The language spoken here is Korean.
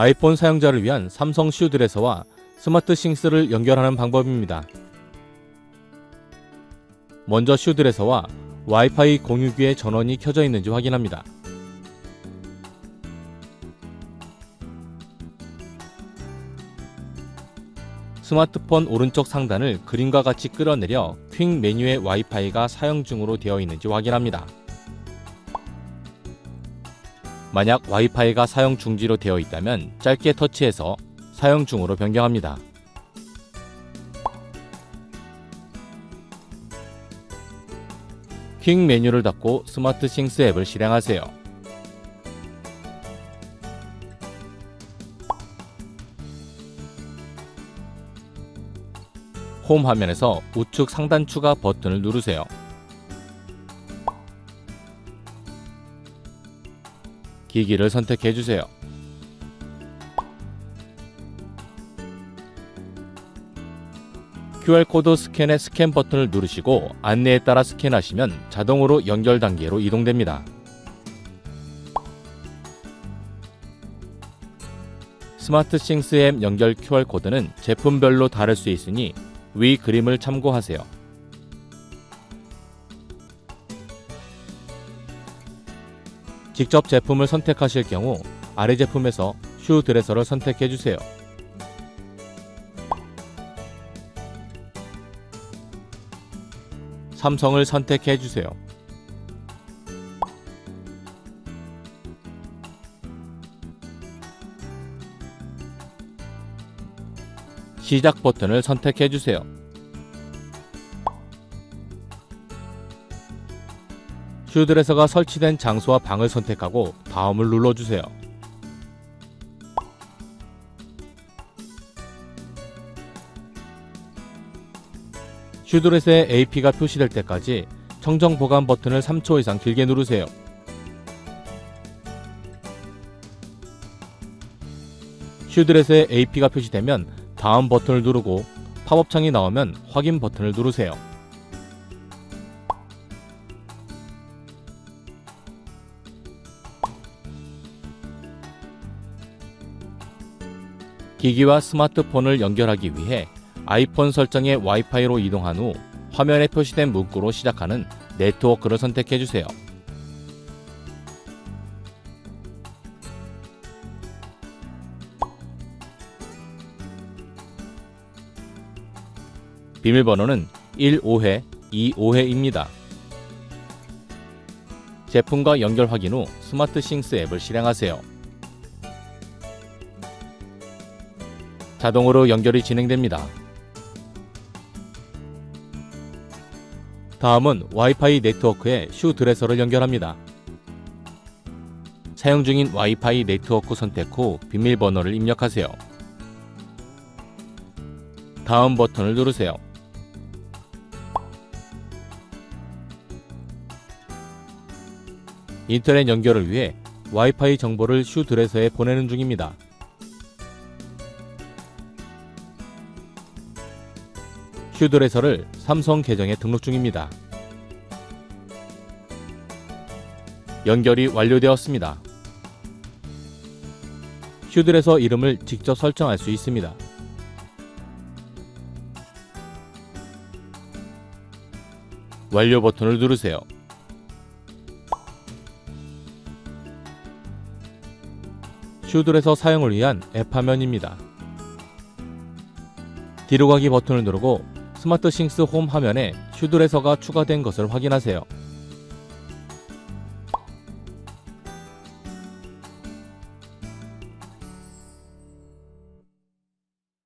아이폰 사용자를 위한 삼성 슈드레서와 스마트 싱스를 연결하는 방법입니다. 먼저 슈드레서와 와이파이 공유기의 전원이 켜져 있는지 확인합니다. 스마트폰 오른쪽 상단을 그림과 같이 끌어내려 퀵 메뉴의 와이파이가 사용 중으로 되어 있는지 확인합니다. 만약 와이파이가 사용 중지로 되어 있다면 짧게 터치해서 사용 중으로 변경합니다. 퀵 메뉴를 닫고 스마트 싱스 앱을 실행하세요. 홈 화면에서 우측 상단 추가 버튼을 누르세요. 기기를 선택해 주세요. QR코드 스캔의 스캔 버튼을 누르시고 안내에 따라 스캔하시면 자동으로 연결 단계로 이동됩니다. 스마트 싱스 앱 연결 QR코드는 제품별로 다를 수 있으니 위 그림을 참고하세요. 직접 제품을 선택하실 경우 아래 제품에서 슈 드레서를 선택해 주세요. 삼성을 선택해 주세요. 시작 버튼을 선택해 주세요. 슈드레서가 설치된 장소와 방을 선택하고 다음을 눌러주세요. 슈드레서의 AP가 표시될 때까지 청정 보관 버튼을 3초 이상 길게 누르세요. 슈드레서의 AP가 표시되면 다음 버튼을 누르고 팝업 창이 나오면 확인 버튼을 누르세요. 기기와 스마트폰을 연결하기 위해 아이폰 설정의 와이파이로 이동한 후 화면에 표시된 문구로 시작하는 네트워크를 선택해 주세요. 비밀번호는 15회, 25회입니다. 제품과 연결 확인 후 스마트 싱스 앱을 실행하세요. 자동으로 연결이 진행됩니다. 다음은 와이파이 네트워크에 슈 드레서를 연결합니다. 사용 중인 와이파이 네트워크 선택 후 비밀번호를 입력하세요. 다음 버튼을 누르세요. 인터넷 연결을 위해 와이파이 정보를 슈 드레서에 보내는 중입니다. 슈드레서를 삼성 계정에 등록 중입니다. 연결이 완료되었습니다. 슈드레서 이름을 직접 설정할 수 있습니다. 완료 버튼을 누르세요. 슈드레서 사용을 위한 앱 화면입니다. 뒤로 가기 버튼을 누르고 스마트 싱스 홈 화면에 슈드레서가 추가된 것을 확인하세요.